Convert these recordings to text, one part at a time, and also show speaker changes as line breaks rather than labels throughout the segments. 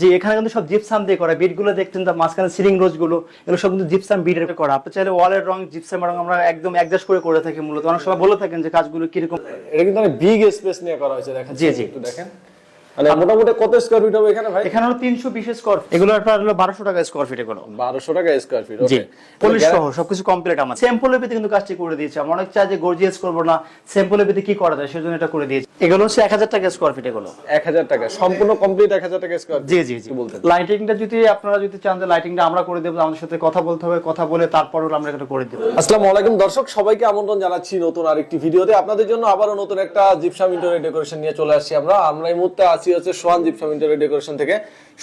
জি এখানে কিন্তু সব জিপসাম দিয়ে করা বিটগুলো দেখছেন তার মাঝখানে সিলিং রোজগুলো এগুলো সব কিন্তু জিপসাম বিটের করা। আপনি চাইলে ওয়ালের রং জিপসাম রং আমরা একদম অ্যাডজাস্ট করে করে থাকি মূলত। অনেক সময় বলে থাকেন যে কাজগুলো কীরকম।
এটা কিন্তু অনেক বিগ স্পেস নিয়ে করা হয়েছে দেখেন
জি, জি।
একটু দেখেন। মানে মোটামুটি কত স্কোয়ার ফিট হবে এখানে ভাই?
এখানে হলো তিনশো বিশ স্কোয়ার এগুলো আপনার হলো বারোশো টাকা স্কোয়ার ফিট এগুলো।
বারোশো টাকা স্কোয়ার ফিট
জি পলিশ সহ সবকিছু কমপ্লিট আমার। স্যাম্পলের কিন্তু কাজটি করে দিয়েছি। আমরা অনেক চাই যে গর্জিয়াস করব না স্যাম্পলের কি করা যায় সেজন্য এটা করে দিয়েছি। এগুলো হচ্ছে এক হাজার টাকা স্কোয়ার ফিট এগুলো।
এক হাজার টাকা সম্পূর্ণ কমপ্লিট এক হাজার টাকা স্কোয়ার
জি জি জি।
কি বলতেন?
লাইটিংটা যদি আপনারা যদি চান যে লাইটিংটা আমরা করে দেবো আমাদের সাথে কথা বলতে হবে কথা বলে তারপর আমরা এটা করে দেবো।
আসসালামু আলাইকুম দর্শক সবাইকে আমন্ত্রণ জানাচ্ছি নতুন আরেকটি ভিডিওতে আপনাদের জন্য আবারও নতুন একটা জিপসাম ইন্টেরিয়র ডেকোরেশন নিয়ে চলে আসছি আমরা। আমরা এই মুহূর্তে হচ্ছে সোহান জিপসাম ইন্টেরিয়র ডেকোরেশন থেকে।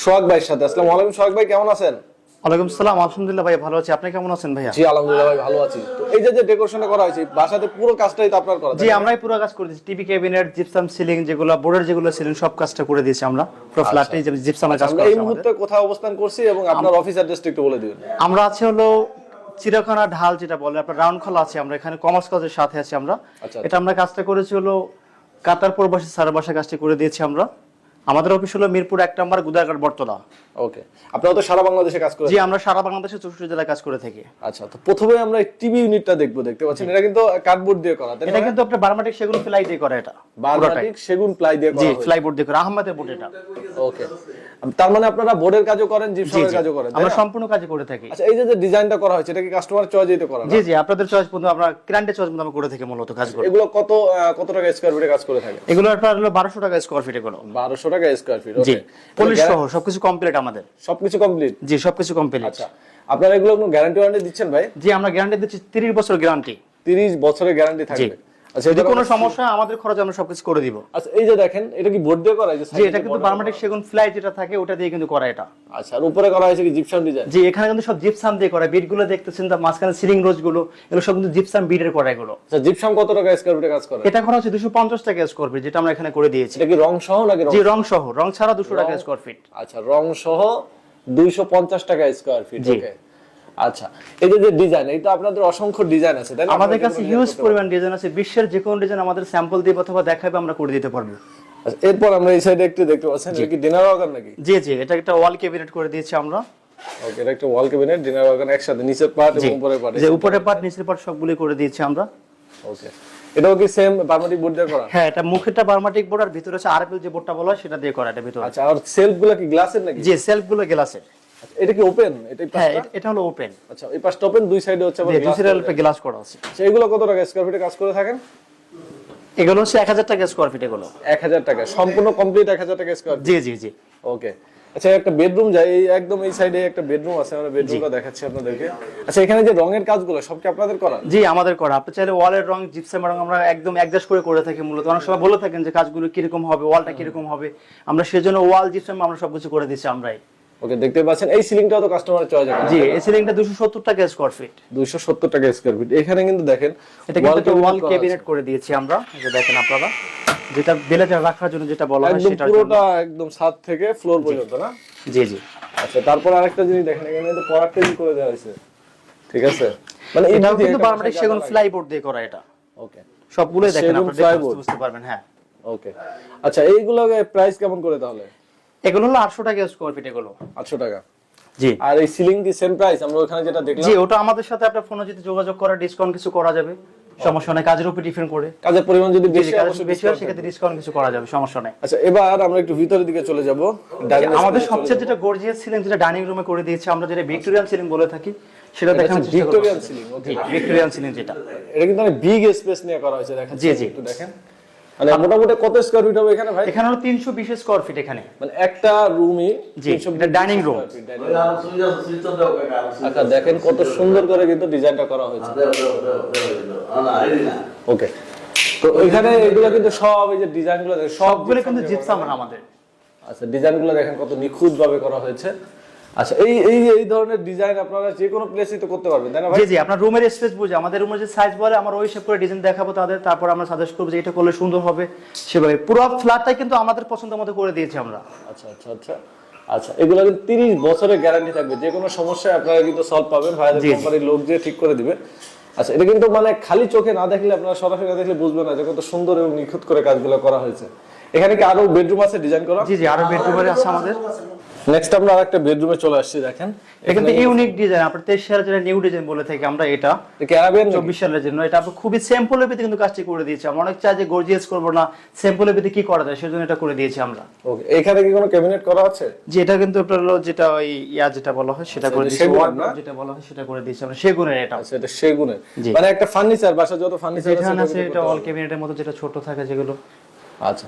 সোহাগ ভাইয়ের সাথে। আসসালামু আলাইকুম সোহাগ ভাই কেমন আছেন?
ওয়ালাইকুম সালাম আলহামদুলিল্লাহ ভাই ভালো আছি। আপনি কেমন আছেন ভাইয়া?
জি আলহামদুলিল্লাহ ভাই ভালো আছি। তো এই যে যে ডেকোরেশনটা করা হয়েছে বাসাতে পুরো কাজটাই তো আপনার করা
জি আমরাই পুরো কাজ করে দিয়েছি। টিভি ক্যাবিনেট জিপসাম সিলিং যেগুলো বোর্ডের যেগুলো সিলিং সব কাজটা করে দিয়েছি আমরা। পুরো ফ্ল্যাটে যে জিপসামের কাজ করা
এই মুহূর্তে কোথায় অবস্থান করছি এবং আপনার অফিস অ্যাড্রেসটা একটু বলে দিবেন।
আমরা আছে হলো চিড়াখানা ঢাল যেটা বলে আপনার রাউন্ড খোলা আছে আমরা এখানে কমার্স কলেজের সাথে আছি আমরা।
আচ্ছা।
এটা আমরা কাজটা করেছি হলো কাতার প্রবাসী সারা বাসা কাজটা করে দিয়েছি আমরা। আমাদের অফিস হলো মিরপুর এক নম্বর গুদারঘাট বটতলা।
ওকে। আপনারা তো সারা বাংলাদেশে কাজ করেন
জি আমরা সারা বাংলাদেশে চৌষট্টি জেলায় কাজ করে থাকি।
আচ্ছা তো প্রথমে আমরা টিভি ইউনিটটা দেখব দেখতে পাচ্ছেন এটা কিন্তু কার্ডবোর্ড দিয়ে করা
এটা কিন্তু আপনার বারমাটিক সেগুন প্লাই দিয়ে করা এটা
বার্মাটিক সেগুন প্লাই দিয়ে করা জি
ফ্লাই বোর্ড দিয়ে করা আহমেদের বোর্ড এটা।
ওকে। তার মানে আপনারা বোর্ডের কাজও করেন জিপসামের কাজও করেন
আমরা সম্পূর্ণ কাজ করে থাকি।
আচ্ছা এই যে যে ডিজাইনটা করা হয়েছে এটা কি কাস্টমার চয়েস তো করা?
জি জি আপনাদের চয়েস পর্যন্ত আমরা ক্রান্টের চয়েস পর্যন্ত আমরা করে থাকি মূলত কাজ করে।
এগুলো কত কত টাকা স্কয়ার ফিটে কাজ করে থাকে?
এগুলো আপনার হলো বারোশো টাকা স্কোয়ার ফিট এগুলো
বারোশো টাকা স্কয়ার ফিট
জি পলিশ সহ সবকিছু কমপ্লিট আমাদের।
সবকিছু কমপ্লিট
জি সবকিছু কমপ্লিট
আচ্ছা আপনারা এগুলো কোনো গ্যারান্টি ওয়ারেন্টি দিচ্ছেন ভাই?
জি আমরা গ্যারান্টি দিচ্ছি তিরিশ বছর গ্যারান্টি
তিরিশ বছরের গ্যারান্টি থাকবে।
যদি কোনো সমস্যা আমাদের খরচে আমরা সবকিছু করে দিব।
আচ্ছা এই যে দেখেন এটা কি বোর্ড দিয়ে করা যে
জি এটা কিন্তু বারমাটিক সেগুন ফ্লাই যেটা থাকে ওটা দিয়ে কিন্তু করা এটা।
আচ্ছা আর উপরে করা হয়েছে কি জিপসাম ডিজাইন
জি এখানে কিন্তু সব জিপসাম দিয়ে করা বিটগুলো দেখতেছেন তার মাঝখানে সিলিং রোজগুলো এগুলো সব কিন্তু জিপসাম বিটের করা এগুলো।
আচ্ছা জিপসাম কত টাকা স্কয়ার ফিটে কাজ করে?
এটা করা হচ্ছে দুশো পঞ্চাশ টাকা স্কোয়ার ফিট যেটা আমরা এখানে করে দিয়েছি।
এটা কি রং সহ নাকি রং?
জি রং সহ। রং ছাড়া দুশো টাকা স্কোয়ার ফিট
আচ্ছা রং সহ দুইশো পঞ্চাশ টাকা স্কোয়ার ফিট ওকে আচ্ছা এই যে ডিজাইন এই তো আপনাদের অসংখ্য ডিজাইন আছে তাই
আমাদের কাছে হিউজ পরিমাণ ডিজাইন আছে বিশ্বের যে কোনো ডিজাইন আমাদের স্যাম্পল দিয়ে অথবা দেখাবে আমরা করে দিতে পারব।
আচ্ছা, এরপর আমরা এই সাইডে একটু দেখতে পাচ্ছেন এটা কি ডিনার ওয়াগান নাকি?
জি জি এটা একটা ওয়াল ক্যাবিনেট করে দিয়েছি আমরা।
ওকে এটা একটা ওয়াল ক্যাবিনেট ডিনার ওয়াগান একসাথে নিচের পার্ট এবং উপরের পার্ট
যে উপরের পার্ট নিচের পার্ট করে দিয়েছি আমরা।
ওকে এটাও কি সেম বারমাটিক বোর্ড দিয়ে করা?
হ্যাঁ এটা বার্মাটিক বোর্ড আর ভিতরে হচ্ছে আরএফএল যে বোর্ডটা বলা হয় সেটা দিয়ে করা এটা ভিতরে।
আচ্ছা আর সেলফগুলো কি গ্লাসের নাকি?
যে সেলফগুলো গ্লাসের
এটা কি ওপেন এটা
হ্যাঁ এটা- হলো ওপেন
আচ্ছা এই পাশটা ওপেন দুই সাইডে হচ্ছে আবার glass
দুসের গ্লাস করা। আছে।
আচ্ছা, কত টাকা স্কয়ার ফিটে কাজ করে থাকেন?
এগুলো হচ্ছে এক হাজার টাকা স্কোয়ার ফিট এগুলো।
এক হাজার টাকা সম্পূর্ণ কমপ্লিট এক হাজার টাকা স্কয়ার
জি জি জি।
ওকে আচ্ছা একটা বেডরুম যাই এই একদম এই সাইডে একটা বেডরুম আছে আমরা বেডরুমটা দেখাচ্ছি আপনাদেরকে। আচ্ছা এখানে যে রঙের কাজগুলো সব কি আপনাদের করা?
জি আমাদের করা। আপনি চাইলে ওয়ালের রং জিপসাম রং আমরা একদম অ্যাডজাস্ট করে করে থাকি মূলত। অনেক সময় বলে থাকেন যে কাজগুলো কীরকম হবে ওয়ালটা কীরকম হবে। আমরা সেজন্য ওয়াল জিপসাম আমরা সবকিছু করে দিচ্ছি আমরাই।
ওকে দেখতে পাচ্ছেন এই তো কাস্টমার চয়েস
জি এই সিলিংটা দুশো সত্তর টাকা স্কোয়ার ফিট
দুইশো সত্তর টাকা স্কোয়ার ফিট এখানে কিন্তু দেখেন
এটা কিন্তু ওয়াল ক্যাবিনেট করে দিয়েছি আমরা যে দেখেন আপনারা। যেটা বেলেটে রাখার জন্য যেটা বলা। হয়
একদম পুরোটা একদম ছাদ থেকে ফ্লোর পর্যন্ত না?
জি জি।
আচ্ছা তারপর আরেকটা জিনিস দেখেন এখানে তো টেবিল করে দেওয়া হয়েছে। ঠিক আছে? মানে
এটাও কিন্তু বারমাটিক সেগুন ফ্লাইবোর্ড দিয়ে করা এটা।
ওকে।
সবগুলোই দেখেন আপনারা বুঝতে পারবেন হ্যাঁ।
ওকে। আচ্ছা এইগুলো প্রাইস কেমন করে তাহলে?
এগুলো হলো আটশো টাকা স্কোয়ার ফিট এগুলো।
আটশো টাকা।
জি।
আর এই সিলিং কি সেম প্রাইস আমরা ওখানে যেটা দেখলাম
জি ওটা আমাদের সাথে আপনার ফোনে যদি যোগাযোগ করা ডিসকাউন্ট কিছু করা যাবে। সমস্যা নাই কাজের উপর ডিপেন্ড করে।
কাজের পরিমাণ যদি বেশি অবশ্যই
বেশি হয় সেক্ষেত্রে ডিসকাউন্ট কিছু করা যাবে সমস্যা নাই।
আচ্ছা এবার আমরা একটু ভিতরের দিকে চলে যাব।
আমাদের সবচেয়ে যেটা গর্জিয়াস সিলিং যেটা ডাইনিং রুমে করে দিয়েছে আমরা যেটা ভিক্টোরিয়ান সিলিং বলে থাকি সেটা দেখেন
Victorian ceiling okay
Victorian ceiling যেটা।
এটা কিন্তু অনেক বিগ স্পেস নিয়ে করা হয়েছে দেখেন
জি, জি।
একটু দেখেন। মানে মোটামুটি কত স্কয়ার ফিট হবে এখানে ভাই?
এখানে হলো তিনশো বিশ স্কোয়ার ফিট এখানে।
মানে একটা রুমই
জি, এটা dining room।
আচ্ছা দেখেন কত সুন্দর করে কিন্তু ডিজাইনটা করা হয়েছে। ওকে তো এখানে এগুলো কিন্তু সব এই যে ডিজাইনগুলো
সবগুলো কিন্তু জিপসাম আমাদের।
আচ্ছা ডিজাইনগুলো দেখেন কত নিখুঁত ভাবে করা হয়েছে। আচ্ছা এই এই এই ধরনের ডিজাইন আপনারা যে কোনো প্লেসেই তো করতে পারবেন তাই না ভাই?
জি জি আপনার রুমের স্পেস বুঝে। আমাদের রুমের যে সাইজ বলে আমরা ওই হিসাব করে ডিজাইন দেখাবো তাদের তারপর আমরা সাজেস্ট করব যে এটা করলে সুন্দর হবে সেভাবে। পুরো ফ্ল্যাটটাই কিন্তু আমাদের পছন্দ মতো করে দিয়েছি আমরা।
আচ্ছা আচ্ছা আচ্ছা। আচ্ছা এগুলো কিন্তু তিরিশ বছরের গ্যারান্টি থাকবে। যে কোনো সমস্যায় আপনারা কিন্তু সলভ পাবেন ভাইদের। কোম্পানির লোক দিয়ে ঠিক করে দিবে। আচ্ছা এটা কিন্তু মানে খালি চোখে না দেখলে আপনারা সরাসরি না দেখলে বুঝবেন না যে কত সুন্দর এবং নিখুঁত করে কাজগুলো করা হয়েছে। এখানে কি আরও বেডরুম আছে ডিজাইন করা
জি জি আরও বেডরুম আছে আমাদের।
নেক্সট আমরা আরেকটা বেডরুমে চলে আসছি দেখেন।
এখান ইউনিক ডিজাইন আপনার তেইশ সালের যেটা নিউ ডিজাইন বলে থাকি আমরা এটা।
ক্যারাবিয়ান
চব্বিশ সালের জন্য। এটা আমরা খুবই সিম্পলের ভিতরে কিন্তু কাজটি করে দিয়েছি। আমরা অনেক চাই যে গর্জিয়াস করব না সিম্পলের ভিতরে কি করা যায় সেজন্য এটা করে দিয়েছি আমরা।
ওকে এখানে কি কোনো ক্যাবিনেট করা আছে?
যে এটা কিন্তু আপনার হলো যেটা ওই ইয়া যেটা বলা হয় সেটা করে দিয়েছি? যেটা বলা হয় সেটা করে দিয়েছি আমরা। সেগুনের এটা।
আচ্ছা এটা সেগুনের। মানে একটা ফার্নিচার বাসা যত ফার্নিচার
আছে
আছে
এটা অল ক্যাবিনেটের মতো যেটা ছোট থাকে যেগুলো।
আচ্ছা।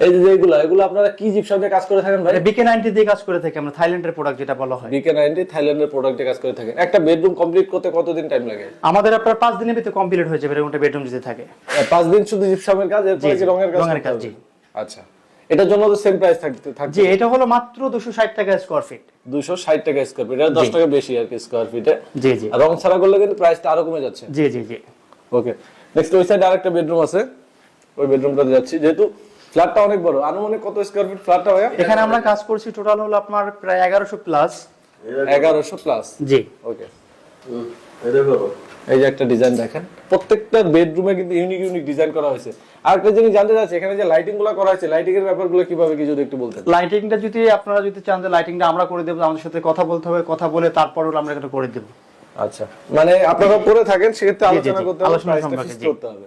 এই যে যেগুলো এগুলো আপনারা কি জিপসাম দিয়ে কাজ করে থাকেন ভাই?
বিকে নাইনটি দিয়ে কাজ করে থাকি আমরা থাইল্যান্ডের প্রোডাক্ট যেটা বলা হয়।
বিকে নাইনটি থাইল্যান্ডের প্রোডাক্টে কাজ করে থাকেন। একটা বেডরুম কমপ্লিট করতে কতদিন টাইম লাগে?
আমাদের আপনার পাঁচ দিনের ভিতরে কমপ্লিট হয়ে যাবে এরকম বেডরুম যদি থাকে।
আহ, পাঁচ দিন শুধু জিপসামের কাজ এরপরে রঙের কাজ
রঙের কাজ, জি।
আচ্ছা। এটার জন্য তো সেম প্রাইস থাকতে থাকছে
জি এটা হলো মাত্র দুশো ষাট টাকা স্কোয়ার ফিট
দুশো ষাট টাকা স্কোয়ার ফিট এটা দশ টাকা বেশি আর কি স্কোয়ার ফিটে
জি জি।
আর রং ছাড়া করলে কিন্তু প্রাইসটা আরও কমে যাচ্ছে।
জি জি জি।
ওকে নেক্সট ওই সাইডে আরেকটা বেডরুম আছে। ওই বেডরুমটাতে যাচ্ছি। যেহেতু ফ্ল্যাটটা অনেক বড়। আনুমানিক কত স্কোয়ার ফিট ফ্ল্যাটটা ভাইয়া?
এখানে আমরা কাজ করছি টোটাল হলো আপনার প্রায় এগারোশো প্লাস
এগারোশো প্লাস
জি।
ওকে এই যে একটা ডিজাইন দেখেন। প্রত্যেকটা বেডরুমে কিন্তু ইউনিক ইউনিক ডিজাইন করা হয়েছে। আর একটা জিনিস জানতে চাচ্ছি এখানে যে লাইটিংগুলো করা হয়েছে লাইটিং এর ব্যাপারগুলো কীভাবে কি যদি একটু বলতেন।
লাইটিংটা যদি আপনারা যদি চান যে লাইটিংটা আমরা করে দেবো আমাদের সাথে কথা বলতে হবে কথা বলে তারপর হলো আমরা এটা করে দেবো।
আচ্ছা। মানে আপনারা করে থাকেন সেক্ষেত্রে আলোচনা করতে হবে
আলোচনা।
করতে হবে।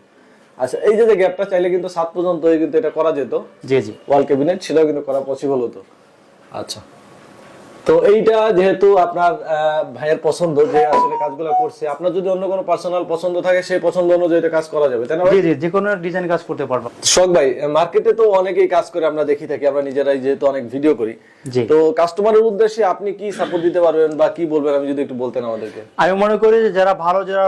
আচ্ছা এই যে গ্যাপটা চাইলে কিন্তু সাত পর্যন্ত কিন্তু এটা করা যেত।
জি জি।
ওয়াল ক্যাবিনেট সেটাও কিন্তু করা পসিবল হতো। আচ্ছা। তো এইটা যেহেতু আপনার ভাইয়ের পছন্দ যে আসলে কাজগুলো করছে আপনার যদি অন্য কোনো পার্সোনাল পছন্দ থাকে সেই পছন্দ অনুযায়ী এটা কাজ করা যাবে তাই না
জি জি যে কোনো ডিজাইন কাজ করতে পারব।
শখ ভাই মার্কেটে তো অনেকেই কাজ করে আমরা দেখি থাকি আমরা নিজেরাই যেহেতু অনেক ভিডিও করি। তো কাস্টমারের উদ্দেশ্যে আপনি কি সাপোর্ট দিতে পারবেন বা কি বলবেন আমি যদি একটু বলতেন আমাদেরকে।
আমি মনে করি যে যারা ভালো যারা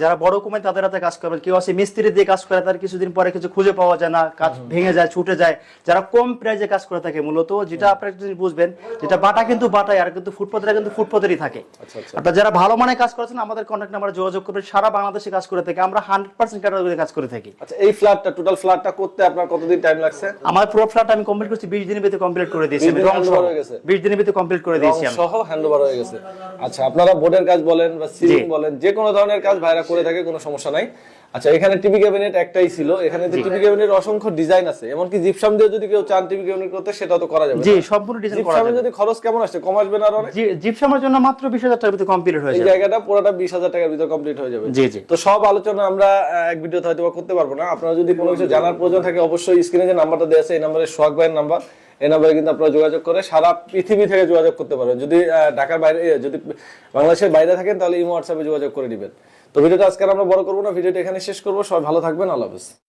যারা বড় কমে তাদের হাতে কাজ করবে। কেউ আছে মিস্ত্রি দিয়ে কাজ করে তার কিছুদিন পরে কিছু খুঁজে পাওয়া যায় না কাজ ভেঙে যায় ছুটে যায়। যারা কম প্রাইজে কাজ করে থাকে মূলত যেটা আপনারা বুঝবেন যেটা বাটা কিন্তু বাটাই আর কিন্তু ফুটপাতেরা কিন্তু ফুটপাতেরই থাকে।
আচ্ছা আচ্ছা।
আপনারা যারা ভালো মানে কাজ করেছেন আমাদের কন্ট্যাক্ট নাম্বারে যোগাযোগ করবেন। সারা বাংলাদেশে কাজ করে থাকি আমরা হান্ড্রেড পার্সেন্ট ক্যাটাগরিতে কাজ করে থাকি।
আচ্ছা এই ফ্ল্যাটটা টোটাল ফ্ল্যাটটা করতে আপনার কতদিন টাইম লাগছে?
আমার পুরো ফ্ল্যাট আমি কমপ্লিট করছি বিশ দিনের ভিতরে কমপ্লিট করে দিয়েছি রং সহ? বিশ দিনের ভিতরে কমপ্লিট করে দিয়েছি আমি।
সহ হ্যান্ডওভার হয়ে গেছে। আচ্ছা আপনারা বোর্ডের কাজ বলেন বা সিলিং বলেন যে কোনো ধরনের কাজ ভাইরা করে থাকে কোনো সমস্যা নাই। আচ্ছা এখানে টিভি ক্যাবিনেট একটাই ছিল। এখানে যে টিভি ক্যাবিনেট অসংখ্য ডিজাইন আছে এমনকি জিপসাম দিয়ে যদি কেউ চান টিভি ক্যাবিনেট করতে সেটা তো করা যাবে
জি সম্পূর্ণ ডিজাইন করা
জিপসামে
যাবে।
যদি খরচ কেমন আসছে? কম আসবে না
জিপসামের জন্য মাত্র বিশ হাজার টাকার ভিতরে কমপ্লিট হয়ে যাবে।
জায়গাটা পুরোটা বিশ হাজার টাকার ভিতরে কমপ্লিট হয়ে যাবে।
জি জি।
তো সব আলোচনা আমরা এক ভিডিওতে হয়তো করতে পারব না। আপনারা যদি কোনো কিছু জানার প্রয়োজন থাকে অবশ্যই স্ক্রিনে যে নাম্বারটা দেওয়া আছে এই নাম্বারে সোহাগ ভাইয়ের নাম্বার। এই নাম্বারে কিন্তু আপনারা যোগাযোগ করে সারা পৃথিবী থেকে যোগাযোগ করতে পারবেন। যদি ঢাকার বাইরে যদি বাংলাদেশের বাইরে থাকেন তাহলে ইমো হোয়াটসঅ্যাপে যোগাযোগ করে দিবেন তো ভিডিওটা আজকে আমরা বড় করব না ভিডিওটা এখানে শেষ করব। সবাই ভালো থাকবেন আল্লাহ হাফেজ।